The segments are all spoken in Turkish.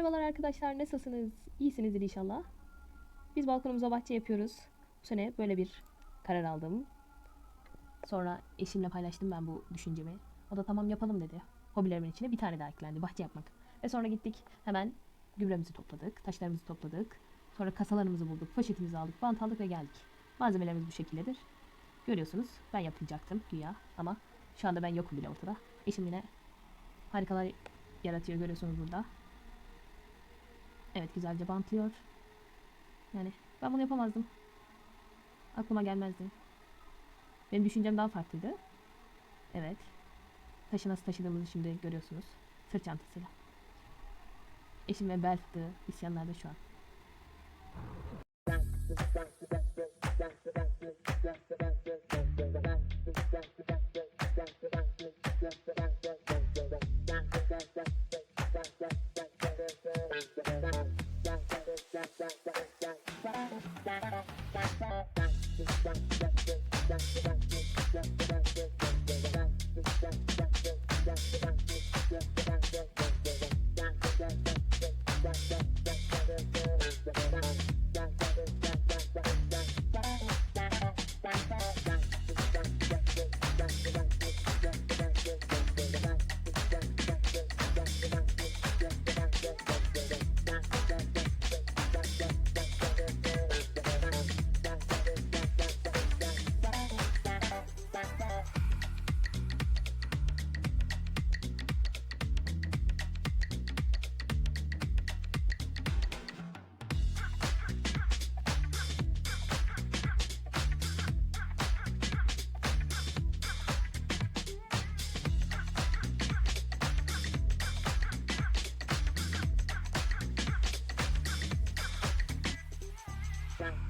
Merhabalar arkadaşlar, nasılsınız? İyisinizdir inşallah. Biz balkonumuza bahçe yapıyoruz. Bu sene böyle bir karar aldım. Sonra eşimle paylaştım ben bu düşüncemi. O da tamam yapalım dedi. Hobilerimin içine bir tane daha eklendi, bahçe yapmak. Ve sonra gittik hemen gübremizi topladık, taşlarımızı topladık. Sonra kasalarımızı bulduk, poşetimizi aldık, bant aldık ve geldik. Malzemelerimiz bu şekildedir. Görüyorsunuz ben yapacaktım güya ama şu anda ben yokum bile ortada. Eşim yine harikalar yaratıyor görüyorsunuz burada. Evet güzelce bantlıyor. Yani ben bunu yapamazdım. Aklıma gelmezdi. Benim düşüncem daha farklıydı. Evet. Taşı nasıl taşıdığımızı şimdi görüyorsunuz. Sırt çantasıyla. Eşim ve bel fıtığı isyanlarda şu an.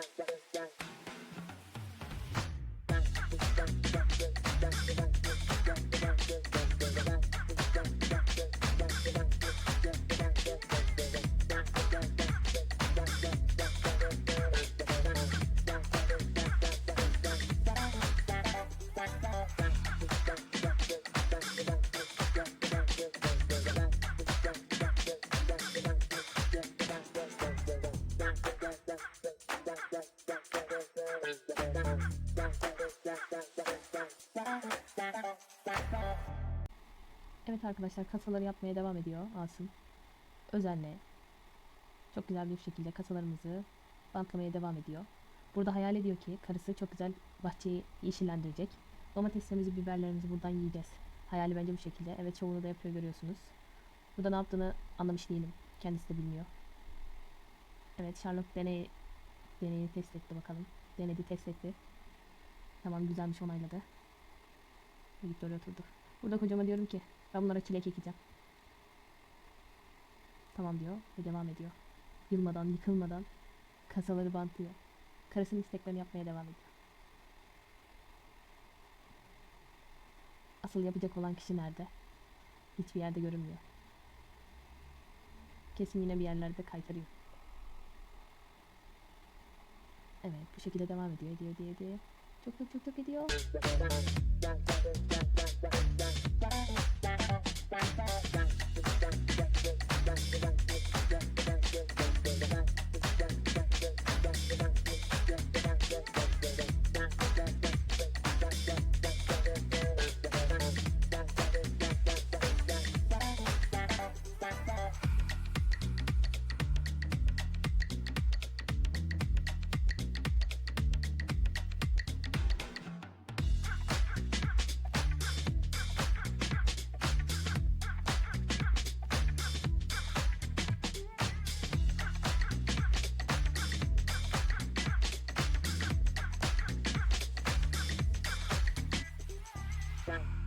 Yeah, yeah. Evet arkadaşlar kasaları yapmaya devam ediyor Asım. Özenle. Çok güzel bir şekilde kasalarımızı bantlamaya devam ediyor. Burada hayal ediyor ki karısı çok güzel bahçeyi yeşillendirecek. Domateslerimizi, biberlerimizi buradan yiyeceğiz. Hayali bence bu şekilde. Evet çoğunu da yapıyor görüyorsunuz. Burada ne yaptığını anlamış değilim. Kendisi de bilmiyor. Evet Sherlock deney deneyini test etti bakalım. Denedi test etti. Tamam güzelmiş onayladı. Oraya oturdu. Burada kocama diyorum ki ben bunlara çilek ekeceğim. Tamam diyor ve devam ediyor. Yılmadan, yıkılmadan kasaları bantlıyor. Karısının isteklerini yapmaya devam ediyor. Asıl yapacak olan kişi nerede? Hiçbir yerde görünmüyor. Kesin yine bir yerlerde kaytarıyor. Evet bu şekilde devam ediyor, ediyor, ediyor, ediyor. Çok çok çok çok gidiyor.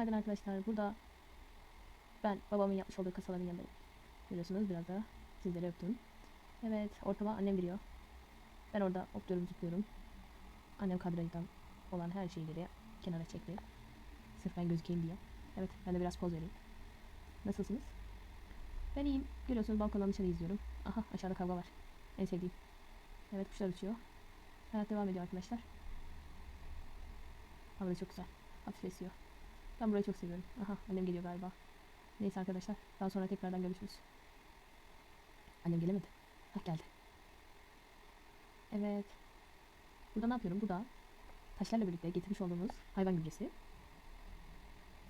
Günaydın arkadaşlar. Burada ben babamın yapmış olduğu kasaların yanındayım. Görüyorsunuz biraz da sizleri öptüm. Evet ortama annem giriyor. Ben orada hopluyorum zıplıyorum. Annem kadrajdan olan her şeyleri kenara çekti. Sırf ben gözükeyim diye. Evet ben de biraz poz vereyim. Nasılsınız? Ben iyiyim. Görüyorsunuz balkondan dışarı izliyorum. Aha aşağıda kavga var. En sevdiğim. Evet kuşlar uçuyor. Hayat devam ediyor arkadaşlar. Hava da çok güzel. Hafif esiyor. Ben burayı çok seviyorum. Aha annem geliyor galiba. Neyse arkadaşlar. Daha sonra tekrardan görüşürüz. Annem gelemedi. Hah geldi. Evet. Burada ne yapıyorum? Burada taşlarla birlikte getirmiş olduğumuz hayvan gübresi.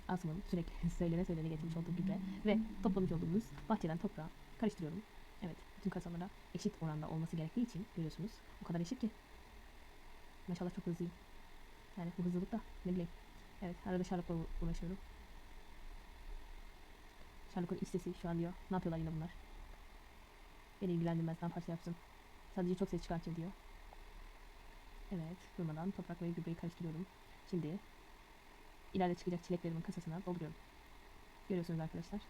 Asım'ın sürekli söylene söylene getirmiş olduğu gübre ve toplamış olduğumuz bahçeden toprağı karıştırıyorum. Evet, bütün kasalara eşit oranda olması gerektiği için görüyorsunuz. O kadar eşit ki. Maşallah çok hızlıyım. Yani bu hızlılık da ne bileyim. Evet, arada Sherlock'la uğraşıyorum. Sherlock'un iç sesi şu an diyor. Ne yapıyorlar yine bunlar? Beni ilgilendirmez, ne yaparsa yapsın. Sadece çok ses çıkartıyor diyor. Evet, durmadan toprak ve gübreyi karıştırıyorum. Şimdi ileride çıkacak çileklerimin kasasına dolduruyorum. Görüyorsunuz arkadaşlar.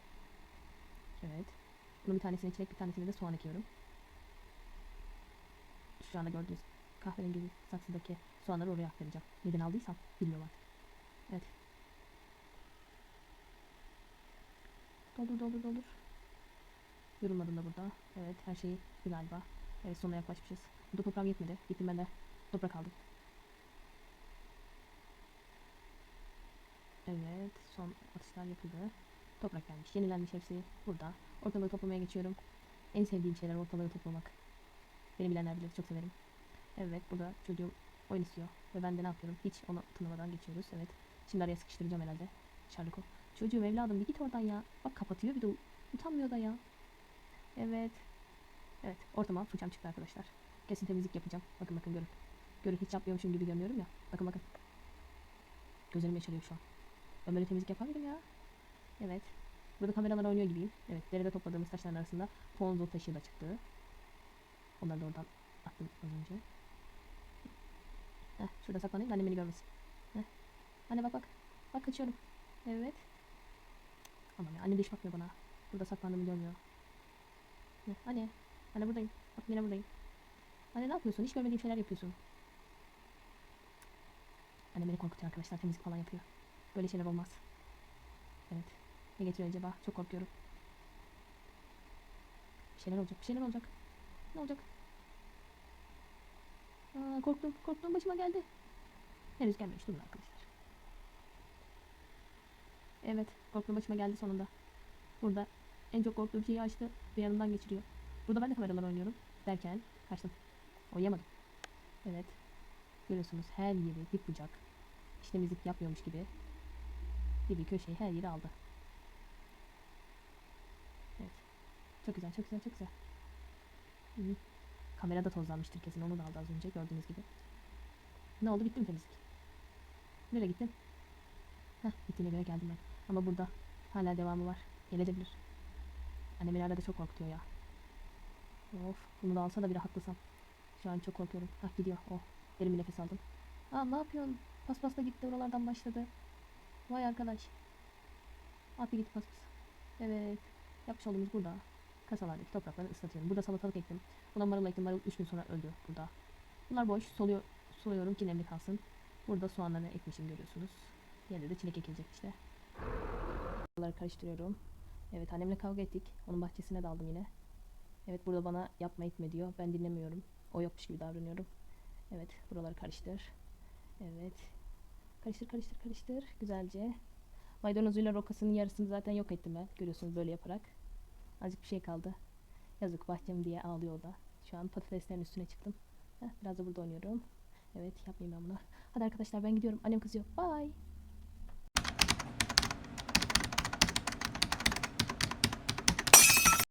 Evet. Bunun bir tanesini çilek, bir tanesini de soğan ekiyorum. Şu anda gördüğünüz kahverengi saksıdaki soğanları oraya aktaracağım. Neden aldıysam bilmiyorum artık. Evet. Doldur doldur doldur. Yorulmadım da burada. Evet her şey bitti galiba. Evet sonuna yaklaşmışız. Burada toprağım yetmedi. Gittim ben de toprak aldım. Evet son atışlar yapıldı. Toprak gelmiş. Yenilenmiş hepsi burada. Ortalığı toplamaya geçiyorum. En sevdiğim şeyler ortalığı toplamak. Beni bilenler bilir çok severim. Evet burada çocuğum oyun istiyor. Ve ben de ne yapıyorum? Hiç onu tınlamadan geçiyoruz. Evet. Şimdi araya sıkıştıracağım herhalde. Sherlock'u. Çocuğum evladım bir git oradan ya. Bak kapatıyor bir de utanmıyor da ya. Evet. Evet ortama fırçam çıktı arkadaşlar. Kesin temizlik yapacağım. Bakın bakın görün. Görün hiç yapmıyormuşum gibi görünüyorum ya. Bakın bakın. Gözlerim yaşarıyor şu an. Ben böyle temizlik yapar mıydım ya? Evet. Burada kameralar oynuyor gibiyim. Evet derede topladığımız taşların arasında Ponzo taşı da çıktı. Onları da oradan attım az önce. Heh, şurada saklanayım da annem beni görmesin. Anne bak bak. Bak kaçıyorum. Evet. Aman ya annem de hiç bakmıyor bana. Burada saklandığımı görmüyor. Heh, anne. Anne buradayım. Bak yine buradayım. Anne ne yapıyorsun? Hiç görmediğim şeyler yapıyorsun. Annem beni korkutuyor arkadaşlar. Temizlik falan yapıyor. Böyle şeyler olmaz. Evet. Ne getiriyor acaba? Çok korkuyorum. Bir şeyler olacak. Bir şeyler olacak. Ne olacak? Aa, korktum. Korktum. Başıma geldi. Henüz gelmemiş. Durun arkadaşlar. Evet. Korktum. Başıma geldi sonunda. Burada en çok korktuğum şeyi açtı ve yanımdan geçiriyor. Burada ben de kameralar oynuyorum. Derken kaçtım. Oynayamadım. Evet. Görüyorsunuz her yeri dip bucak. İşte müzik yapmıyormuş gibi. Bir köşeyi her yeri aldı. Evet. Çok güzel, çok güzel, çok güzel. Hı -hı. Kamerada tozlanmıştır kesin. Onu da aldı az önce gördüğünüz gibi. Ne oldu? Bitti mi temizlik? Nereye gittin? Heh, gittiğine göre geldim ben. Ama burada hala devamı var. Gelebilir. Annem arada çok korkutuyor ya. Of, bunu da alsa da biri haklısam. Şu an çok korkuyorum. Hah gidiyor. Oh, derin bir nefes aldım. Aa ne yapıyorsun? Paspas da gitti oralardan başladı. Vay arkadaş. At bir git paspas. Evet. Yapmış olduğumuz burada. Kasalardaki toprakları ıslatıyorum. Burada salatalık ektim. Buna marul ektim. Marul 3 gün sonra öldü burada. Bunlar boş. Soluyor, suluyorum ki nemli kalsın. Burada soğanları ekmişim görüyorsunuz. Yerine de çilek ekilecek işte. Bunları karıştırıyorum. Evet annemle kavga ettik. Onun bahçesine daldım yine. Evet burada bana yapma etme diyor. Ben dinlemiyorum. O yokmuş gibi davranıyorum. Evet buraları karıştır. Evet. Karıştır karıştır karıştır. Güzelce. Maydanozuyla rokasının yarısını zaten yok ettim ben. Görüyorsunuz böyle yaparak. Azıcık bir şey kaldı. Yazık bahçem diye ağlıyor da. Şu an patateslerin üstüne çıktım. Heh, biraz da burada oynuyorum. Evet yapmayayım ben bunu. Hadi arkadaşlar ben gidiyorum. Annem kızıyor. Bye.